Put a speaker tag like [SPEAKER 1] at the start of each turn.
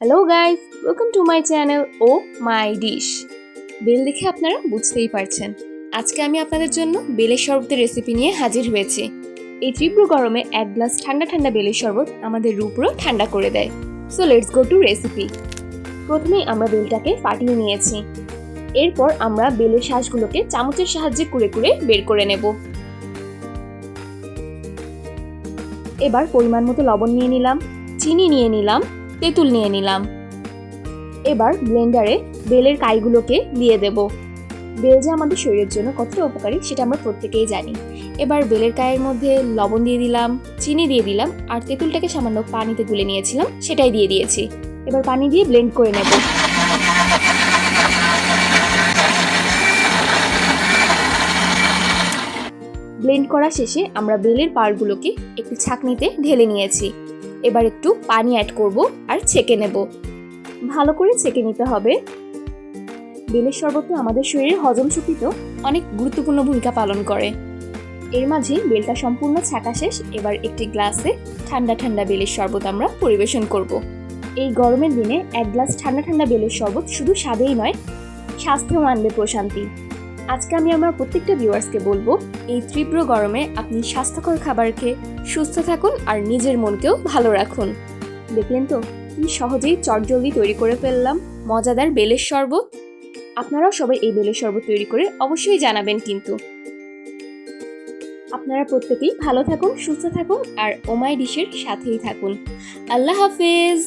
[SPEAKER 1] Hello guys welcome to my channel oh my dish bell দেখে আপনারা বুঝতেই পারছেন। আজকে আমি আপনাদের জন্য বেলের শরবতের রেসিপি নিয়ে হাজির হয়েছি। এই তীব্র গরমে এক গ্লাস ঠান্ডা ঠান্ডা বেলের শরবত আমাদের রূপ পুরো ঠান্ডা করে দেয়। So let's go to recipe প্রথমেই আমরা বেলটাকে ফাটিয়ে নিয়েছি। এরপর আমরা বেলের শ্বাসগুলোকে চামচের সাহায্যে কুড়ে কুড়ে বের করে নেব। এবার পরিমাণ মতো লবণ নিয়ে নিলাম। চিনি নিয়ে নিলাম। তেঁতুল নিয়ে নিলাম। এবার ব্লেন্ডারে বেলের কাইগুলোকে দিয়ে দেব। বেল যে আমাদের শরীরের জন্য কতটা উপকারী সেটা আমরা প্রত্যেকেই জানি। এবার বেলের কায়ের মধ্যে লবণ দিয়ে দিলাম, চিনি দিয়ে দিলাম, আর তেঁতুলটাকে সামান্য পানিতে গুলে নিয়েছিলাম, সেটাই দিয়ে দিয়েছি। এবার পানি দিয়ে ব্লেন্ড করে নেব। ব্লেন্ড করা শেষে আমরা বেলের পাড়গুলোকে একটু ছাঁকনিতে ঢেলে নিয়েছি। এবার একটু পানি অ্যাড করব আর ছেঁকে নেব। ভালো করে ছেঁকে নিতে হবে। বেলের শরবত আমাদের শরীরের হজম শক্তিতেও অনেক গুরুত্বপূর্ণ ভূমিকা পালন করে। এর মাঝে বেলটা সম্পূর্ণ ছাঁকা শেষ, এবার একটি গ্লাসে ঠান্ডা ঠান্ডা বেলের শরবত আমরা পরিবেশন করব। এই গরমের দিনে এক গ্লাস ঠান্ডা ঠান্ডা বেলের শরবত শুধু স্বাদেই নয়, স্বাস্থ্যও আনবে প্রশান্তি। আজকে আমি আমার প্রত্যেকটা ভিউয়ার্সকে বলব, এই তীব্র গরমে আপনি স্বাস্থ্যকর খাবার খেয়ে সুস্থ থাকুন আর নিজের মনকেও ভালো রাখুন। দেখলেন তো, কি সহজেই চটজলদি তৈরি করে ফেললাম, মজাদার বেলের শরবত? আপনারাও সবাই এই বেলের শরবত তৈরি করে অবশ্যই জানাবেন কিন্তু। আপনারা প্রত্যেকেই ভালো থাকুন, সুস্থ থাকুন আর ওমাই ডিশের সাথেই থাকুন। আল্লাহ হাফেজ!